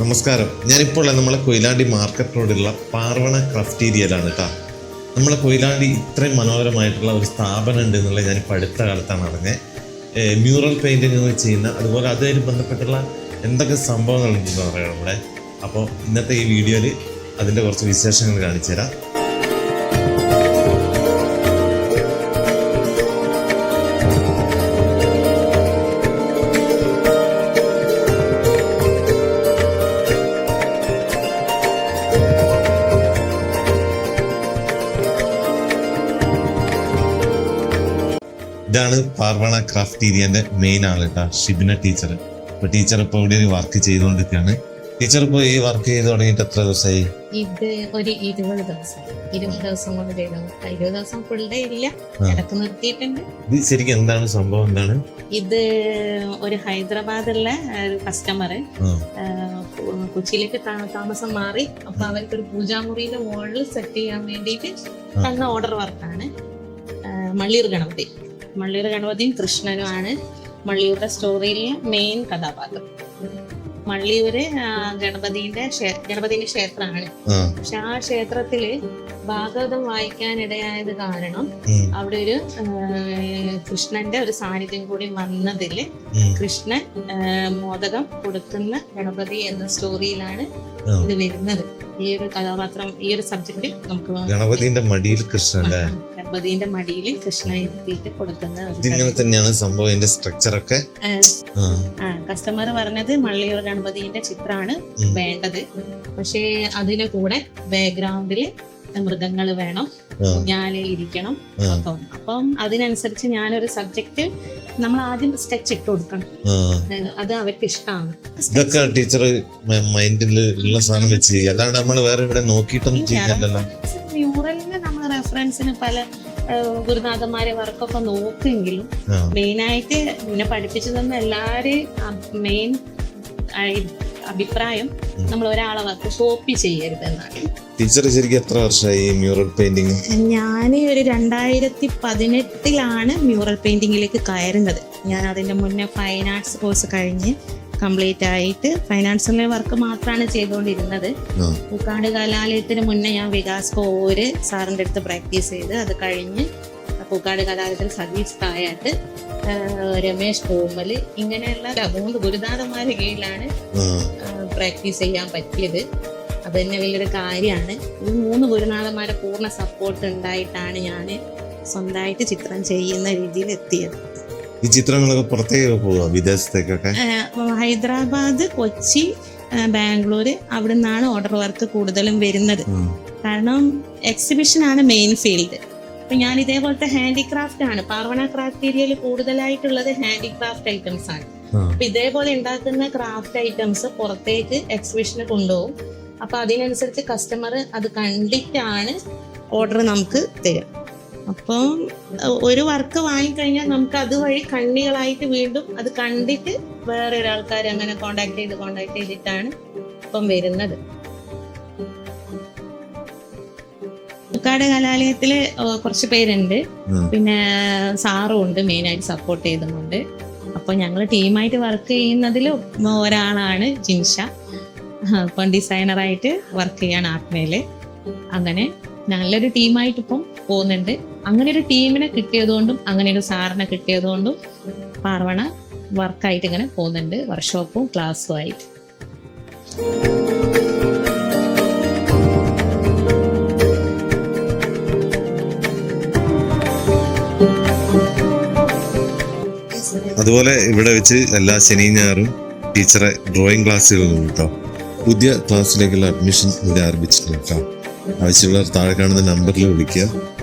നമസ്കാരം. ഞാനിപ്പോൾ നമ്മളെ കൊയിലാണ്ടി മാർക്കറ്റ് റോഡിലുള്ള പാർവണ ക്രാഫ്റ്റീരിയലാണ് കേട്ടോ നമ്മളെ കൊയിലാണ്ടി ഇത്രയും മനോഹരമായിട്ടുള്ള ഒരു സ്ഥാപനം ഉണ്ട് എന്നുള്ളത് ഞാനിപ്പോൾ അടുത്ത കാലത്താണ് അറിഞ്ഞത് മ്യൂറൽ പെയിന്റിങ് ചെയ്യുന്ന അതുപോലെ അതുമായി ബന്ധപ്പെട്ടുള്ള എന്തൊക്കെ സംഭവങ്ങളുണ്ടെന്ന് പറയാം നമ്മുടെ അപ്പോൾ ഇന്നത്തെ ഈ വീഡിയോയിൽ അതിന്റെ കുറച്ച് വിശേഷങ്ങൾ കാണിച്ചു തരാം ഇതാണ് പാർവണ ക്രാഫ്റ്റീരിയന്റെ മെയിൻ ആൾ കേട്ടോ ഷിബിന ടീച്ചർ ഇപ്പൊ ടീച്ചർ ഇപ്പൊ ഇവിടെ ഒരു വർക്ക് ചെയ്തുകൊണ്ടിരിക്കുകയാണ്. ടീച്ചർ ഇപ്പൊ ഈ വർക്ക് ചെയ്ത് തുടങ്ങിയിട്ട് എത്ര ദിവസമായി? ഇത് ഒരു ഇരുപത് ദിവസം. ഇരുപത് ദിവസം കൊണ്ട് ചെയ്തു ഇരുപത് ദിവസം ഫുൾ ഡേ ഇല്ല. ഇടയ്ക്ക് നിർത്തിയിട്ടുണ്ട്. ഇത് ശരിക്കും എന്താണ് സംഭവം? എന്താണ്? ഇത് ഒരു ഹൈദരാബാദുള്ള ഒരു കസ്റ്റമർ കൊച്ചിയിലേക്ക് താമസം മാറി. അപ്പൊ അവർക്ക് ഒരു പൂജാമുറിയുടെ മുകളിൽ സെറ്റ് ചെയ്യാൻ വേണ്ടിയിട്ട് തന്ന ഓർഡർ വർക്കാണ് മള്ളിയൂർ ഗണപതി. മള്ളിയൂർ ഗണപതിയും കൃഷ്ണനുമാണ് മള്ളിയൂരുടെ സ്റ്റോറിയിലെ മെയിൻ കഥാപാത്രം. മള്ളിയൂര് ഗണപതിന്റെ ഗണപതിന്റെ ക്ഷേത്രമാണ്. പക്ഷെ ആ ക്ഷേത്രത്തിൽ ഭാഗവതം വായിക്കാനിടയായത് കാരണം അവിടെ ഒരു കൃഷ്ണന്റെ ഒരു സാന്നിധ്യം കൂടി വന്നതിൽ കൃഷ്ണൻ മോദകം കൊടുക്കുന്ന ഗണപതി എന്ന സ്റ്റോറിയിലാണ്. ഇത് വരുന്നത്. ഈ ഒരു കഥാപാത്രം ഈ ഒരു സബ്ജക്ട് നമുക്ക് ഗണപതിന്റെ മടിയിൽ കൃഷ്ണൻ ഗണപതിന്റെ മടിയിൽ കൃഷ്ണ എത്തിയിട്ട് കൊടുക്കുന്ന ഇതിങ്ങനെ തന്നെയാണ് സംഭവം സ്ട്രക്ചർ ഒക്കെ. ആ, കസ്റ്റമർ പറഞ്ഞത് മള്ളിയൂർ ഗണപതിന്റെ ചിത്രമാണ് വേണ്ടത്. പക്ഷേ അതിന് കൂടെ ബാക്ക്ഗ്രൗണ്ടിൽ മൃഗങ്ങൾ വേണം. ഞാൻ ഇരിക്കണം. അപ്പം അപ്പം അതിനനുസരിച്ച് ഞാനൊരു സബ്ജക്റ്റ് നമ്മൾ ആദ്യം സ്കെച്ച് ഇട്ട് കൊടുക്കണം. അത് അവർക്ക് ഇഷ്ടമാണ് ഇതൊക്കെ ടീച്ചർ മൈൻഡിൽ ഉള്ള സാധനം വെച്ച് അതാണ് നമ്മൾ വേറെ ഇവിടെ നോക്കിയിട്ടൊന്നും ചെയ്യുന്നില്ലല്ലോ മ്യൂറലിന് നമ്മൾ റെഫറൻസിന് പല ഗുരുനാഥന്മാരെ വർക്കൊക്കെ നോക്കുമെങ്കിലും മെയിൻ മെയിനായിട്ട് എന്നെ പഠിപ്പിച്ചു തന്ന എല്ലാവരെയും മെയിൻ അഭിപ്രായം. നമ്മൾ ഒരാളെ വർക്ക് കോപ്പി ചെയ്യരുത് എന്നാണ് ടീച്ചർ ശരിക്കും എത്ര വർഷമായി മ്യൂറൽ പെയിന്റിംഗ് ഞാൻ ഒരു രണ്ടായിരത്തി പതിനെട്ടിലാണ് മ്യൂറൽ പെയിന്റിങ്ങിലേക്ക് കയറുന്നത്. ഞാൻ അതിന്റെ മുന്നേ ഫൈൻ ആർട്സ് കോഴ്സ് കഴിഞ്ഞ് കംപ്ലീറ്റ് ആയിട്ട് ഫൈനാൻസിലെ വർക്ക് മാത്രമാണ് ചെയ്തുകൊണ്ടിരുന്നത് പൂക്കാട് കലാലയത്തിന് മുന്നേ ഞാൻ വികാസ് കോര് സാറിന്റെ അടുത്ത് പ്രാക്ടീസ് ചെയ്ത് അത് കഴിഞ്ഞ് പൂക്കാട് കലാലയത്തിൽ സതീഷ് തായാട്ട് രമേശ് കോമൽ ഇങ്ങനെയുള്ള മൂന്ന് ഗുരുനാഥന്മാരുടെ കീഴിലാണ് പ്രാക്ടീസ് ചെയ്യാൻ പറ്റിയത്. അത് തന്നെ വലിയൊരു കാര്യമാണ്. ഈ മൂന്ന് ഗുരുനാഥന്മാരുടെ പൂർണ സപ്പോർട്ട് ഉണ്ടായിട്ടാണ് ഞാൻ സ്വന്തമായിട്ട് ചിത്രം ചെയ്യുന്ന രീതിയിൽ എത്തിയത് ഈ ചിത്രങ്ങളൊക്കെ പുറത്തേക്ക് പോവുക വിദേശത്തേക്കൊക്കെ? ഹൈദരാബാദ് കൊച്ചി ബാംഗ്ലൂർ അവിടെ നിന്നാണ് ഓർഡർ വർക്ക് കൂടുതലും വരുന്നത്. കാരണം എക്സിബിഷൻ ആണ് മെയിൻ ഫീൽഡ് അപ്പൊ ഞാൻ ഇതേപോലത്തെ ഹാൻഡിക്രാഫ്റ്റ് ആണ്. പാർവണ ക്രാഫ്റ്റ് ഏരിയയിൽ കൂടുതലായിട്ടുള്ളത് ഹാൻഡിക്രാഫ്റ്റ് ഐറ്റംസ് ആണ്. അപ്പൊ ഇതേപോലെ ഉണ്ടാക്കുന്ന ക്രാഫ്റ്റ് ഐറ്റംസ് പുറത്തേക്ക് എക്സിബിഷന് കൊണ്ടുപോകും. അപ്പൊ അതിനനുസരിച്ച് കസ്റ്റമർ അത് കണ്ടിട്ടാണ് ഓർഡർ നമുക്ക് തരിക. അപ്പം ഒരു വർക്ക് വാങ്ങിക്കഴിഞ്ഞാൽ നമുക്ക് അതുവഴി കണ്ണികളായിട്ട് വീണ്ടും അത് കണ്ടിട്ട് വേറെ ഒരാൾക്കാർ അങ്ങനെ കോണ്ടാക്ട് ചെയ്ത് കോണ്ടാക്ട് ചെയ്തിട്ടാണ് ഇപ്പം വരുന്നത്. മുക്കാട് കലാലയത്തിൽ കുറച്ച് പേരുണ്ട്. പിന്നെ സാറും ഉണ്ട് മെയിനായിട്ട് സപ്പോർട്ട് ചെയ്തുകൊണ്ട് അപ്പൊ ഞങ്ങൾ ടീമായിട്ട് വർക്ക് ചെയ്യുന്നതിൽ ഒരാളാണ് ജിൻഷ. ഇപ്പം ഡിസൈനറായിട്ട് വർക്ക് ചെയ്യാണ് ആത്മയിൽ അങ്ങനെ നല്ലൊരു ടീമായിട്ട് ഇപ്പം പോകുന്നുണ്ട്. അങ്ങനെ ഒരു ടീമിനെ കിട്ടിയതുകൊണ്ടും അങ്ങനെ ഒരു സാറിനെ കിട്ടിയതുകൊണ്ടും പാർവണ വർക്കായിട്ട് ഇങ്ങനെ പോകുന്നുണ്ട്. വർക്ക്ഷോപ്പും ക്ലാസ്സും ആയിട്ട്. അതുപോലെ ഇവിടെ വെച്ച് എല്ലാ ശനിയും ഞായറും ടീച്ചറെ ഡ്രോയിങ് ക്ലാസ്സുകളും കേട്ടോ പുതിയ ക്ലാസ്സിലേക്കുള്ള അഡ്മിഷൻ ഇവിടെ ആരംഭിച്ചിട്ടുണ്ട് കേട്ടോ. ആവശ്യമുള്ളവർ താഴെ കാണുന്ന നമ്പറിൽ വിളിക്കുക.